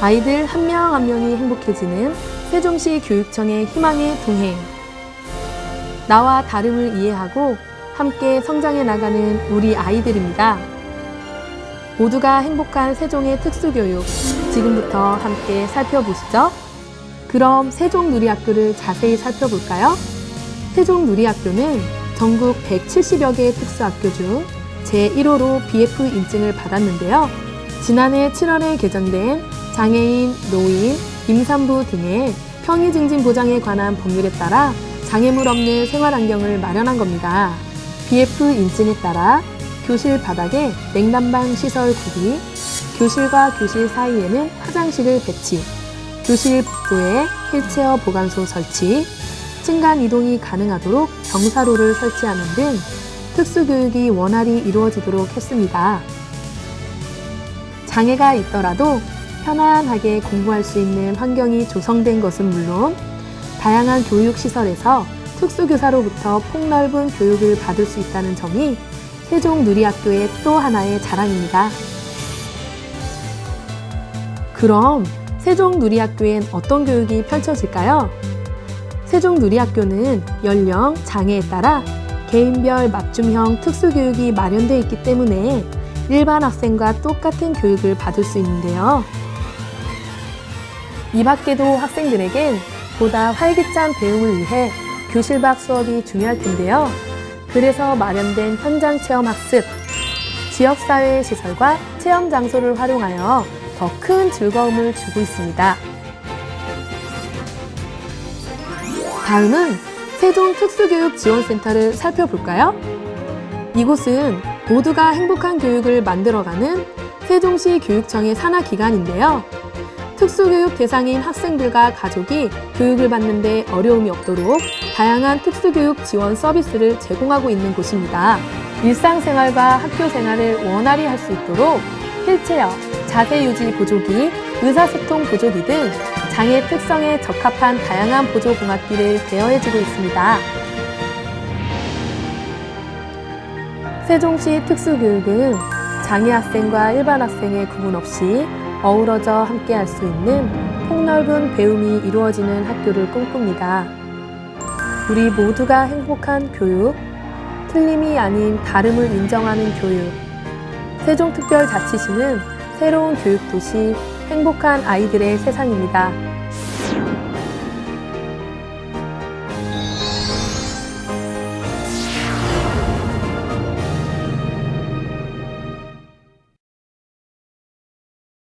아이들 한 명 한 명이 행복해지는 세종시 교육청의 희망의 동행. 나와 다름을 이해하고 함께 성장해 나가는 우리 아이들입니다. 모두가 행복한 세종의 특수교육. 지금부터 함께 살펴보시죠. 그럼 세종누리학교를 자세히 살펴볼까요? 세종누리학교는 전국 170여 개의 특수학교 중 제1호로 BF 인증을 받았는데요. 지난해 7월에 개정된 장애인, 노인, 임산부 등의 평의 증진 보장에 관한 법률에 따라 장애물 없는 생활 환경을 마련한 겁니다. BF 인증에 따라 교실 바닥에 냉난방 시설 구비, 교실과 교실 사이에는 화장실을 배치, 교실 복도에 휠체어 보관소 설치, 층간 이동이 가능하도록 경사로를 설치하는 등 특수교육이 원활히 이루어지도록 했습니다. 장애가 있더라도 편안하게 공부할 수 있는 환경이 조성된 것은 물론 다양한 교육시설에서 특수교사로부터 폭넓은 교육을 받을 수 있다는 점이 세종누리학교의 또 하나의 자랑입니다. 그럼 세종누리학교엔 어떤 교육이 펼쳐질까요? 세종누리학교는 연령, 장애에 따라 개인별 맞춤형 특수교육이 마련되어 있기 때문에 일반 학생과 똑같은 교육을 받을 수 있는데요. 이 밖에도 학생들에겐 보다 활기찬 배움을 위해 교실 밖 수업이 중요할 텐데요. 그래서 마련된 현장 체험 학습, 지역사회 시설과 체험 장소를 활용하여 더 큰 즐거움을 주고 있습니다. 다음은 세종 특수교육 지원센터를 살펴볼까요? 이곳은 모두가 행복한 교육을 만들어가는 세종시 교육청의 산하 기관인데요. 특수교육 대상인 학생들과 가족이 교육을 받는데 어려움이 없도록 다양한 특수교육 지원 서비스를 제공하고 있는 곳입니다. 일상생활과 학교 생활을 원활히 할 수 있도록 휠체어, 자세 유지 보조기, 의사소통 보조기 등 장애 특성에 적합한 다양한 보조공학기를 대여해주고 있습니다. 세종시 특수교육은 장애 학생과 일반 학생의 구분 없이 어우러져 함께 할 수 있는 폭넓은 배움이 이루어지는 학교를 꿈꿉니다. 우리 모두가 행복한 교육, 틀림이 아닌 다름을 인정하는 교육. 세종특별자치시는 새로운 교육도시 행복한 아이들의 세상입니다.